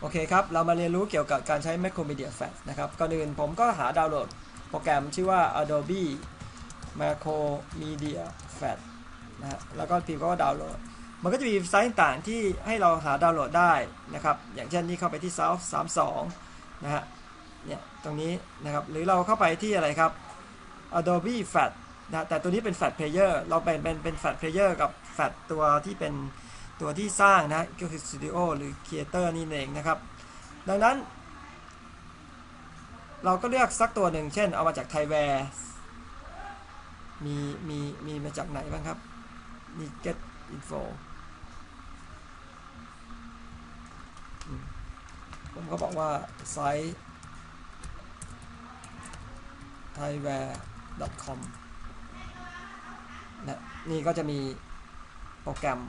โอเคครับ เรามาเรียนรู้เกี่ยวกับการใช้ Macromedia f l a s นะครับ ก่อนอื่นผมก็หาดาวน์โหลดโปรแกรมชื่อว่า Adobe Macromedia Flash นะฮะ แล้วก็พิมพ์ก็ว่าดาวน์โหลด มันก็จะมีไซต์ต่างๆที่ให้เราหาดาวน์โหลดได้นะครับ อย่างเช่นนี่เข้าไปที่ South 32 นะฮะ เนี่ย ตรงนี้นะครับ หรือเราเข้าไปที่อะไรครับ Adobe Flash นะ แต่ตัวนี้เป็น Flash Player เราเป็นเป็นเป็น Flash Player กับ Flash ตัวที่เป็น ตัวที่สร้างนะก็คือ Studio หรือ Creator นี่เองนะครับ ดังนั้น เราก็เลือกสักตัวหนึ่ง เช่นเอามาจากไทยแวร์มีมีมีมาจากไหนบ้างครับมี get info ผมก็บอกว่าไซต์ thaiware.com นะนี่ก็จะมีโปรแกรม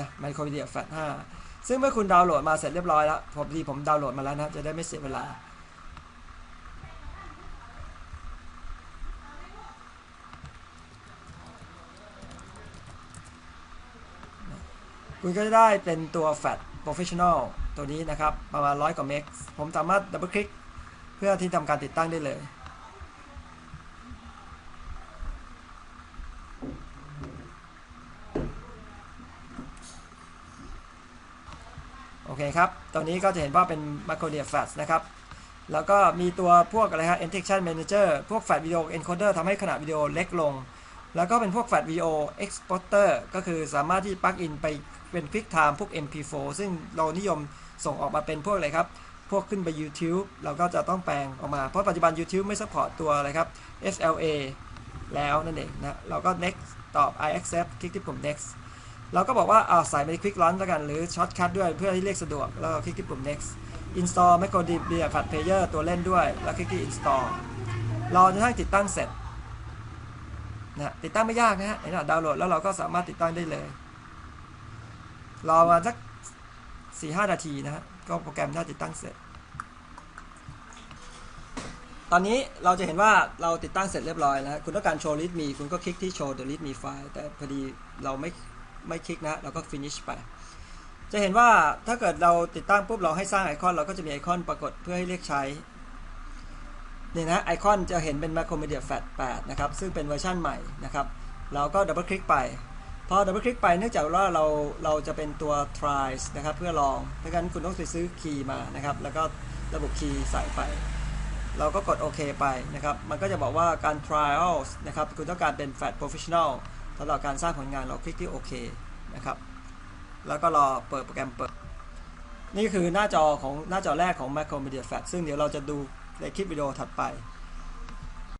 นะ Micromedia Flash 5ซึ่งเมื่อคุณดาวน์โหลดมาเสร็จเรียบร้อยแล้วผมดีผมดาวน์โหลดมาแล้วนะจะได้ไม่เสียเวลา คุณก็จะได้เป็นตัว Fat Professional ตัวนี้นะครับ ประมาณร้อยกว่าเมกผมสามารถดับเบิลคลิกเพื่อที่ทำการติดตั้งได้เลย เคครับ ตรงนี้ก็จะเห็นว่าเป็น Macromedia Flash นะครับ แล้วก็มีตัวพวกอะไรฮะ Integration Manager พวก Flash Video Encoder ทำให้ขนาดวิดีโอเล็กลง แล้วก็เป็นพวก Flash Video Exporter ก็คือสามารถที่ปลั๊กอินไปเป็น Quick Time พวก MP4 ซึ่งเรานิยมส่งออกมาเป็นพวกอะไรครับ พวกขึ้นไป YouTube เราก็จะต้องแปลงออกมา เพราะปัจจุบัน YouTube ไม่ซัพพอร์ตตัวอะไรครับ SLA แล้วนั่นเองนะ เราก็ next ตอบ I accept คลิกที่ปุ่ม next เราก็บอกว่าเอาใส่ไป quick launch แล้วกัน หรือ shortcut ด้วยเพื่อให้เรียกสะดวก แล้วก็คลิกที่ปุ่ม next install Macromedia Flash Player ตัวเล่นด้วย แล้วคลิกที่ install รอจนกระทั่งติดตั้งเสร็จนะติดตั้งไม่ยากนะฮะเห็นไหมดาวน์โหลดแล้วเราก็สามารถติดตั้งได้เลย รอมาสัก4-5นาทีนะฮะก็โปรแกรมน่าติดตั้งเสร็จ ตอนนี้เราจะเห็นว่าเราติดตั้งเสร็จเรียบร้อยแล้วคุณต้องการโชว์ readme คุณก็คลิกที่โชว์ the readme file แต่พอดีเราไม่ ไม่คลิกนะเราก็ finish ไป จะเห็นว่าถ้าเกิดเราติดตั้งปุ๊บเราให้สร้างไอคอนเราก็จะมีไอคอนปรากฏเพื่อให้เรียกใช้เนี่ยนะไอคอนจะเห็นเป็น Macromedia Flash 8นะครับซึ่งเป็นเวอร์ชันใหม่นะครับเราก็ดับเบิลคลิกไปพอดับเบิลคลิกไปเนื่องจากว่าเราเราจะเป็นตัว tries นะครับเพื่อลองดังนั้นคุณต้องไปซื้อคีย์มานะครับแล้วก็ระบบคีย์ใส่ไป เราก็กดโอเคไปนะครับมันก็จะบอกว่าการ trials นะครับคุณต้องการเป็น Flash Professional สำหรับการสร้างผลงานเราคลิกที่โอเคนะครับแล้วก็รอเปิดโปรแกรมเปิด นี่คือหน้าจอของหน้าจอแรกของ Macromedia Flash ซึ่งเดี๋ยวเราจะดูในคลิปวิดีโอถัดไป